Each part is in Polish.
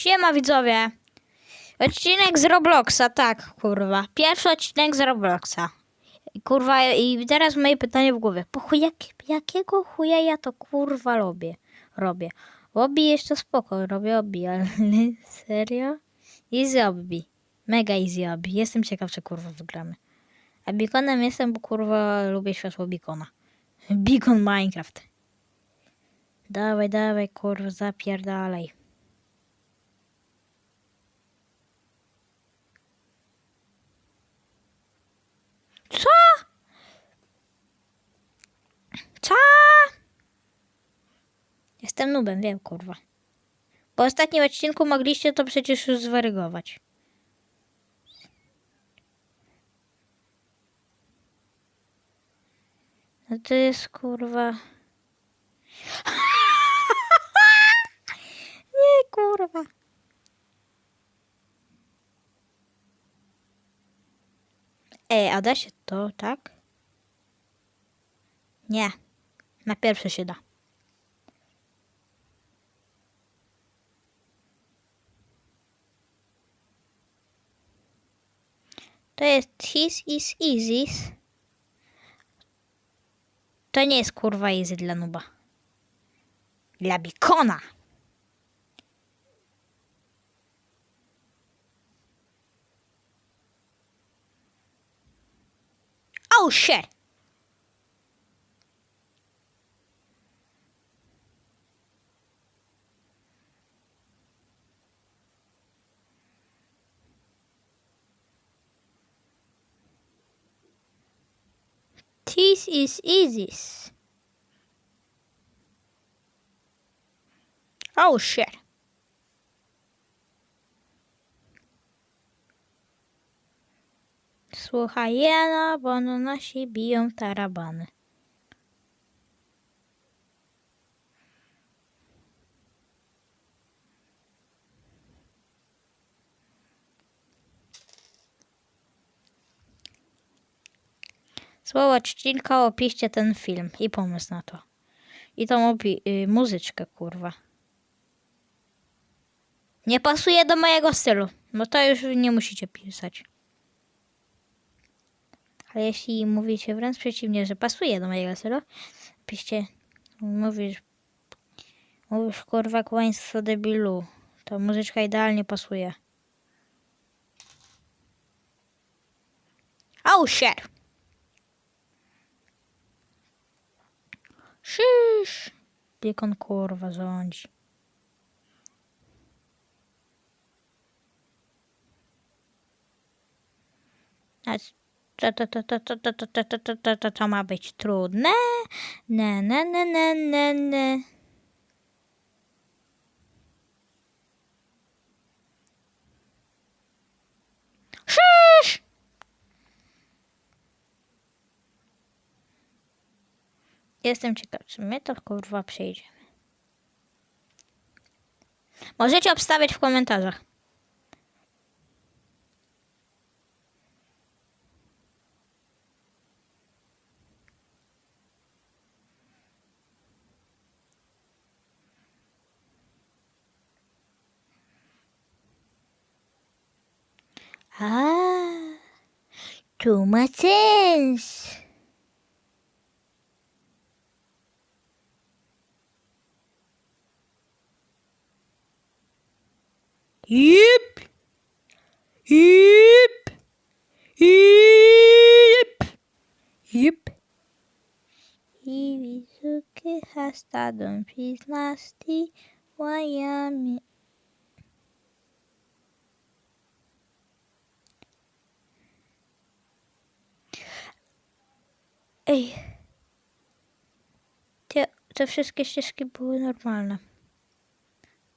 Siema widzowie. Odcinek z Robloxa, tak, kurwa. Pierwszy odcinek z Robloxa. Kurwa, i teraz moje pytanie w głowie. Po chuj, jak, jakiego chuja ja to kurwa robię? Robię. Obi jeszcze spoko, robię obi, ale serio? Easy obi. Mega easy obi. Jestem ciekaw, czy kurwa wygramy. A beaconem jestem, bo kurwa lubię światło beacona. Beacon Minecraft. Dawaj, dawaj, kurwa, zapierdalaj. Co? Co? Jestem nubem, wiem, kurwa. Po ostatnim odcinku mogliście to przecież już zwerygować. No to jest kurwa. Nie, kurwa. Ej, a da się to, tak? Nie. Na pierwsze się da. To jest his is easy. To nie jest kurwa easy dla nuba. Dla bikona. Oh shit. This is easy. Oh, shit. Sua hiena abandona Shibion Tarabana. Słowo odcinka opiszcie ten film i pomysł na to. I tą opi- y, muzyczkę, kurwa. Nie pasuje do mojego stylu, no to już nie musicie pisać. Ale jeśli mówicie wręcz przeciwnie, że pasuje do mojego stylu, piszcie, mówisz, mówisz kurwa kłaństwo debilu, to muzyczka idealnie pasuje. Oh shit! Szysz! Piekon kurwa rządzi. To, to ma być trudne? Ne, ne, ne, ne, ne, ne. Szysz! Jestem ciekaw, czy my to kurwa przejdziemy. Możecie obstawiać w komentarzach. A, tu ma sens. Ip. Ip. Ip. Ip. Iwizuki has done his nasty Wyoming. Ej. Te, te wszystkie ścieżki były normalne.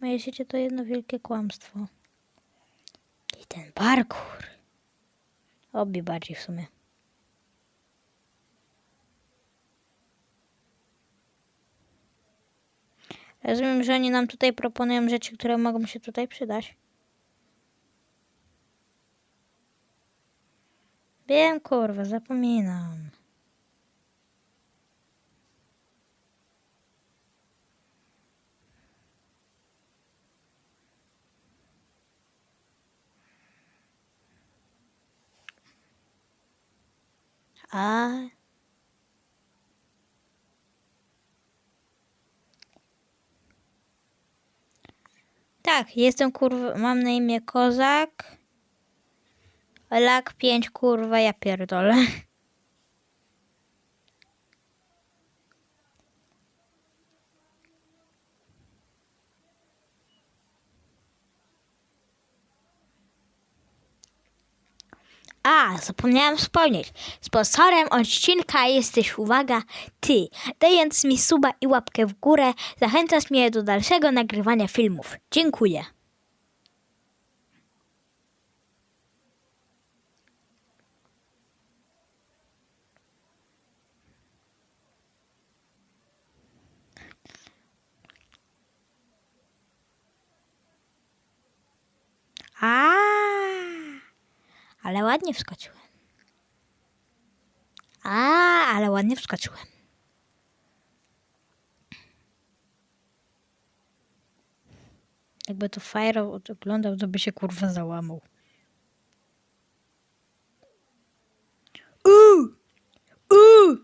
Moje życie to jedno wielkie kłamstwo. I ten parkour. Obie bardziej w sumie. Rozumiem, że oni nam tutaj proponują rzeczy, które mogą się tutaj przydać. Wiem, kurwa, zapominam. A. Tak, jestem kurwa, mam na imię Kozak. Lak 5 kurwa, ja pierdolę. A, zapomniałam wspomnieć. Sponsorem odcinka jesteś, uwaga, ty. Dając mi suba i łapkę w górę, zachęcasz mnie do dalszego nagrywania filmów. Dziękuję. A, ale ładnie wskoczyłem. A, ale ładnie wskoczyłem. Jakby to Fire oglądał, to by się kurwa załamał. Uuu! Uuu!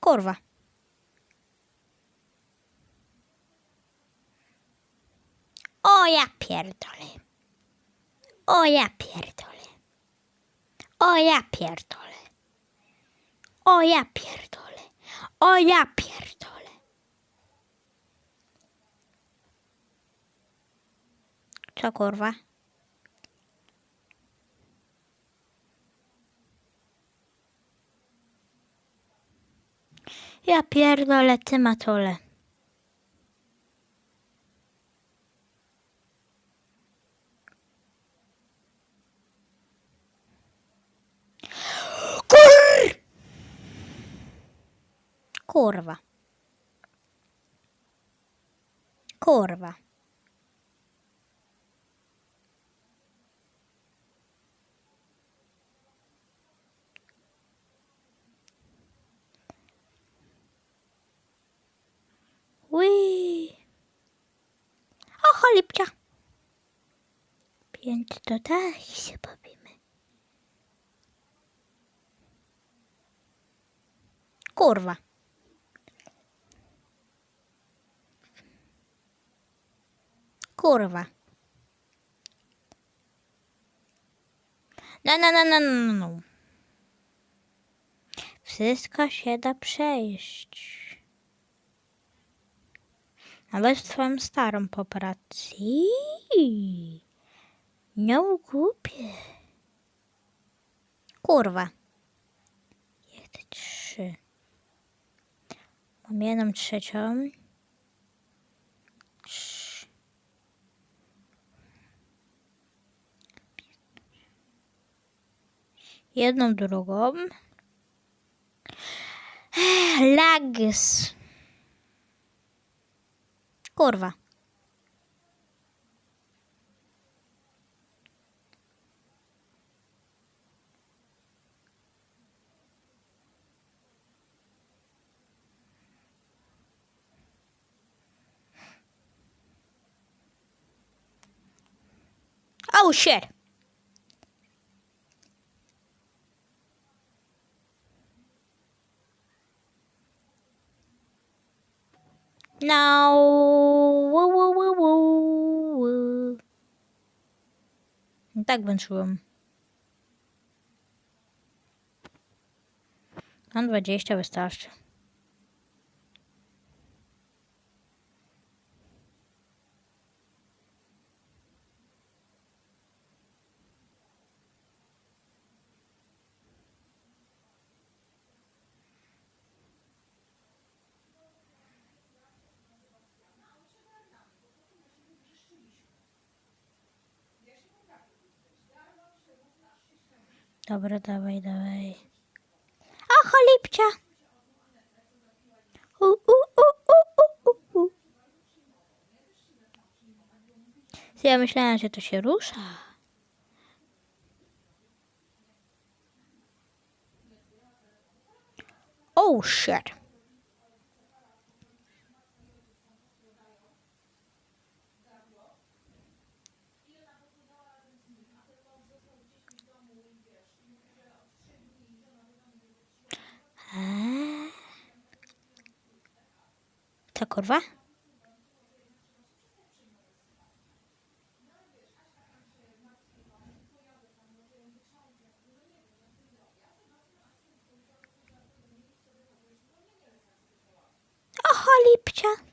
Kurwa. O ja pierdolę. O ja pierdolę. O ja pierdolę. O ja pierdolę. O ja pierdolę. Co kurwa? Ja pierdolę, ty matole. Kurwa. Kurwa. Ui. O, cholipcia. Więc to tak się bawimy. Kurwa. Kurwa. No, no, no, no, no, no. Wszystko się da przejść. Nawet z twoją starą po pracy. Nie głupie. Kurwa. Jest trzy. Mam jedną trzecią. Jedną drugą. Lags. Kurwa. Oh shit. No. Woo, woo, woo, woo. Tak włączyłem. Mam 20 wystarczy. Dobra, dawaj, dawaj. O, cholipcia! U, u, u, u, u, u, u. Ja myślałem, że to się rusza. Oh shit. Kurwa? Oho.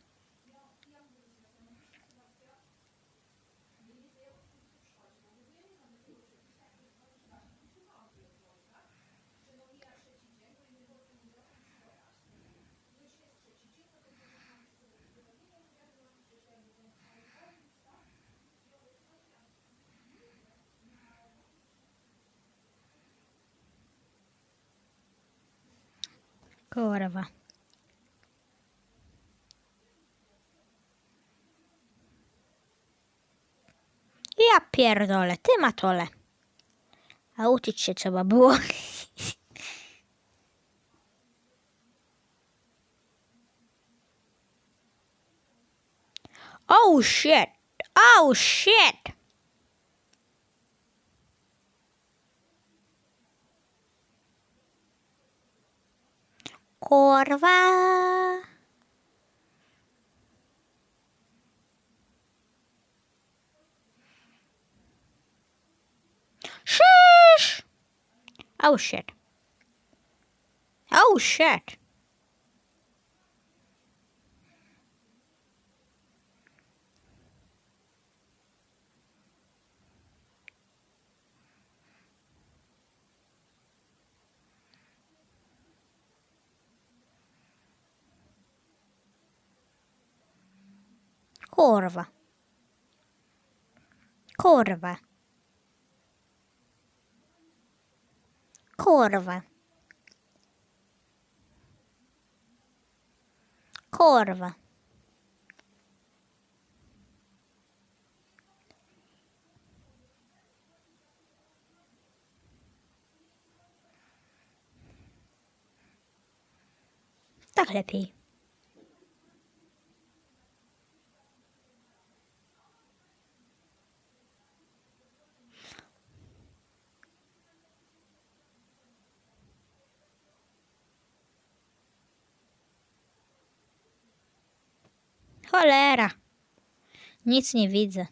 Kurwa. Ja pierdolę, ty matole. A uczyć się trzeba było. Oh shit. Oh shit. Kurwa. Shush. Oh shit. Oh shit. Kurwa. Kurwa. Kurwa. Kurwa. Tak lepiej. Cholera. Nic nie widzę.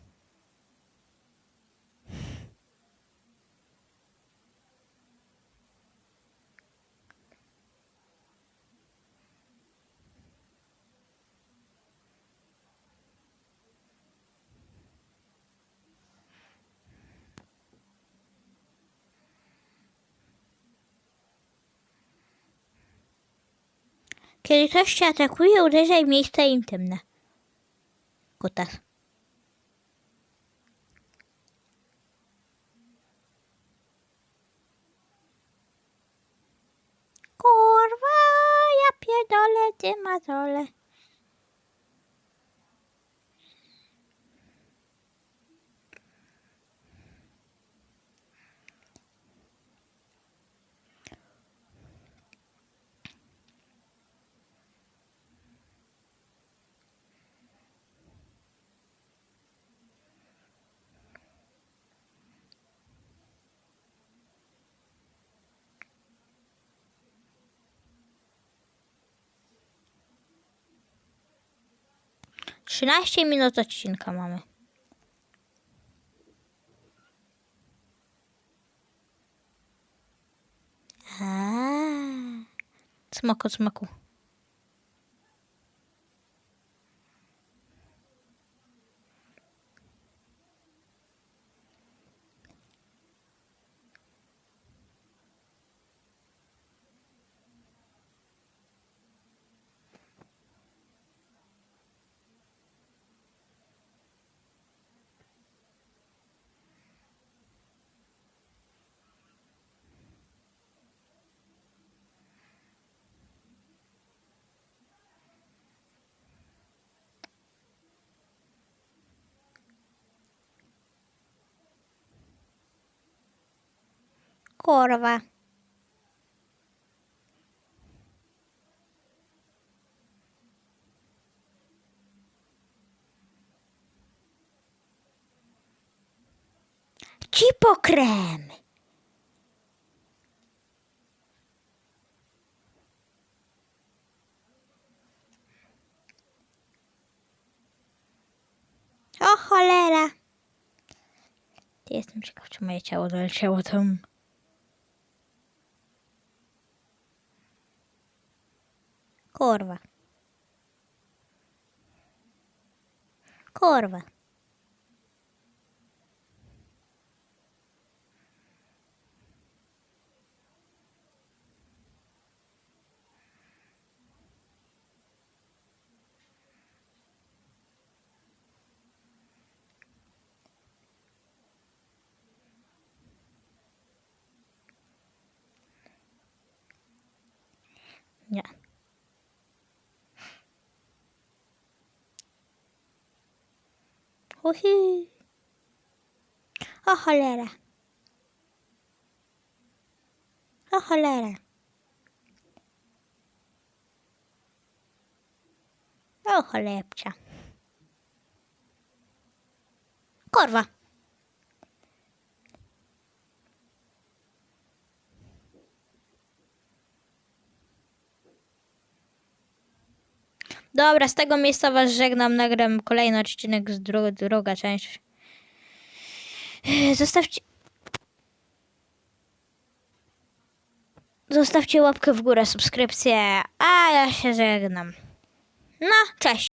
Kiedy ktoś cię atakuje, uderzaj w miejsca intymne. Kutas. Kurwa, ja pierdolę, ty mazole. Trzynaście minut odcinka mamy. Aaa. Smaku, Kolmogorова. Чіпокрем. O cholera! Jestem ciekaw, czy moje ciało doleciało tam. Kurwa. Kurwa. Nie. Uhi. O cholera. O cholera. O cholebcia. Kurwa. Dobra, z tego miejsca was żegnam. Nagram kolejny odcinek z dru druga część. Zostawcie. Zostawcie łapkę w górę, subskrypcję, a ja się żegnam. No, cześć.